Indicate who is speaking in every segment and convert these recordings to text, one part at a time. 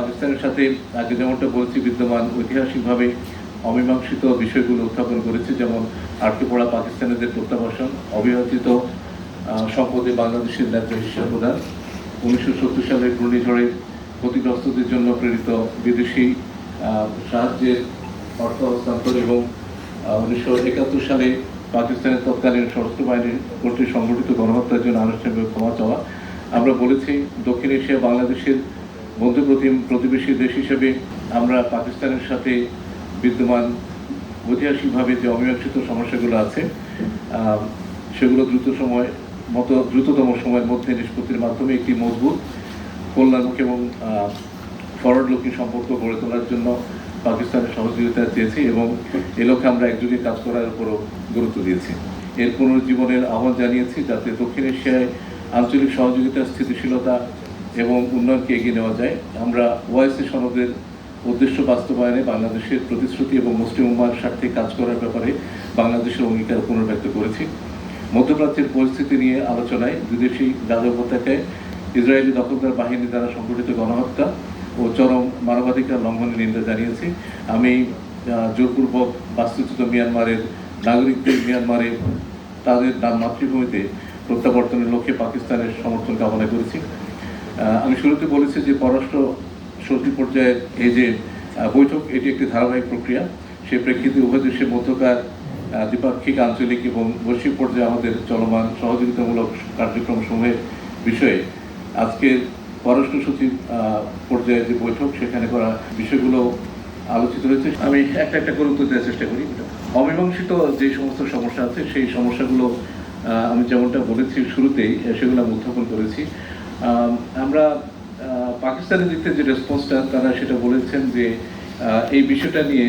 Speaker 1: পাকিস্তানের সাথে আগে যেমনটা বলছি, বিদ্যমান ঐতিহাসিকভাবে অমীমাংসিত বিষয়গুলো উত্থাপন করেছে, যেমন আটকে পড়া পাকিস্তানিদের প্রত্যাবাসন অবিভাজিত সম্পদে বাংলাদেশের ন্যায্য হিসাব প্রদান উনিশশো সত্তর সালের ঘূর্ণিঝড়ে ক্ষতিগ্রস্তদের জন্য প্রেরিত বিদেশি সাহায্যের অর্থ হস্তান্তর এবং উনিশশো একাত্তর সালে পাকিস্তানের তৎকালীন সশস্ত্র বাহিনীর কর্তৃক সংগঠিত গণহত্যার জন্য আনুষ্ঠানিক ক্ষমা চাওয়া। আমরা বলেছি, দক্ষিণ এশিয়া বাংলাদেশের প্রতিম- প্রতিবেশী দেশ হিসেবে আমরা পাকিস্তানের সাথে বিদ্যমান ঐতিহাসিকভাবে যে অমীমাংসিত সমস্যাগুলো আছে সেগুলো দ্রুত সময় মতো দ্রুততম সময়ের মধ্যে নিষ্পত্তির মাধ্যমে একটি মজবুত কল্যাণমুখী এবং ফরওয়ার্ড লুকিং সম্পর্ক গড়ে তোলার জন্য পাকিস্তানের সহযোগিতা চেয়েছি এবং এ লক্ষ্যে আমরা একযোগে কাজ করার উপরও গুরুত্ব দিয়েছি। এর পুনর্জীবনের আহ্বান জানিয়েছি যাতে দক্ষিণ এশিয়ায় আঞ্চলিক সহযোগিতা স্থিতিশীলতা এবং উন্নয়নকে এগিয়ে নেওয়া যায়। আমরা ওয়াইসি সনদের উদ্দেশ্য বাস্তবায়নে বাংলাদেশের প্রতিশ্রুতি এবং মুসলিম উম্মার স্বার্থে কাজ করার ব্যাপারে বাংলাদেশের অঙ্গীকার পুনর্ব্যক্ত করেছি। মধ্যপ্রাচ্যের পরিস্থিতি নিয়ে আলোচনায় বিদেশি গাজা উপত্যকায় ইসরায়েলি দখলদার বাহিনী দ্বারা সংঘটিত গণহত্যা ও চরম মানবাধিকার লঙ্ঘনের নিন্দা জানিয়েছি। আমি জোরপূর্বক বাস্তুচ্যুত মিয়ানমারের নাগরিকদের মিয়ানমারে তাদের মাতৃভূমিতে প্রত্যাবর্তনের লক্ষ্যে পাকিস্তানের সমর্থন কামনা করেছি। আমি শুরুতে বলেছি যে পররাষ্ট্র সচিব পর্যায়ের এই যে বৈঠক, এটি একটি ধারাবাহিক প্রক্রিয়া। সেই প্রেক্ষিতে উভয় দেশের মধ্যকার দ্বিপাক্ষিক, আঞ্চলিক এবং বৈশ্বিক পর্যায়ে আমাদের চলমান সহযোগিতামূলক কার্যক্রম সমূহের বিষয়ে আজকের পররাষ্ট্র সচিব পর্যায়ে যে বৈঠক, সেখানে করা বিষয়গুলো আলোচিত হয়েছে। আমি একটা একটা করে উত্তর দেওয়ার চেষ্টা করি। অমীমাংসিত যে সমস্ত সমস্যা আছে, সেই সমস্যাগুলো আমি যেমনটা বলেছি শুরুতেই, সেগুলো আমি উত্থাপন করেছি। আমরা পাকিস্তানের দিক থেকে যে রেসপন্সটা তারা সেটা বলেছেন যে এই বিষয়টা নিয়ে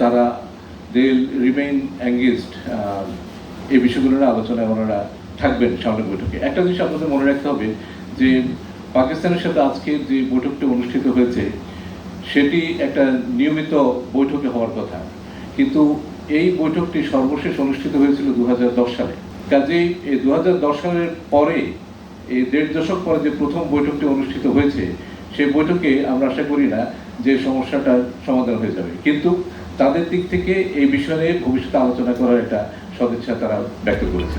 Speaker 1: তারা দে রিমেইন এঙ্গেজড এই বিষয়গুলো নিয়ে আলোচনায় ওনারা থাকবেন সামনের বৈঠকে। একটা জিনিস আপনাদের মনে রাখতে হবে যে, পাকিস্তানের সাথে আজকে যে বৈঠকটি অনুষ্ঠিত হয়েছে, সেটি একটা নিয়মিত বৈঠকে হওয়ার কথা। কিন্তু এই বৈঠকটি সর্বশেষ অনুষ্ঠিত হয়েছিল দু হাজার দশ সালে। কাজেই এই দু হাজার দশ সালের পরে এই দেড় দশক পরে যে প্রথম বৈঠকটি অনুষ্ঠিত হয়েছে, সেই বৈঠকে আমরা আশা করি না যে সমস্যাটার সমাধান হয়ে যাবে। কিন্তু তাদের দিক থেকে এই বিষয়ে ভবিষ্যতে আলোচনা করার একটা সদিচ্ছা তারা ব্যক্ত করেছে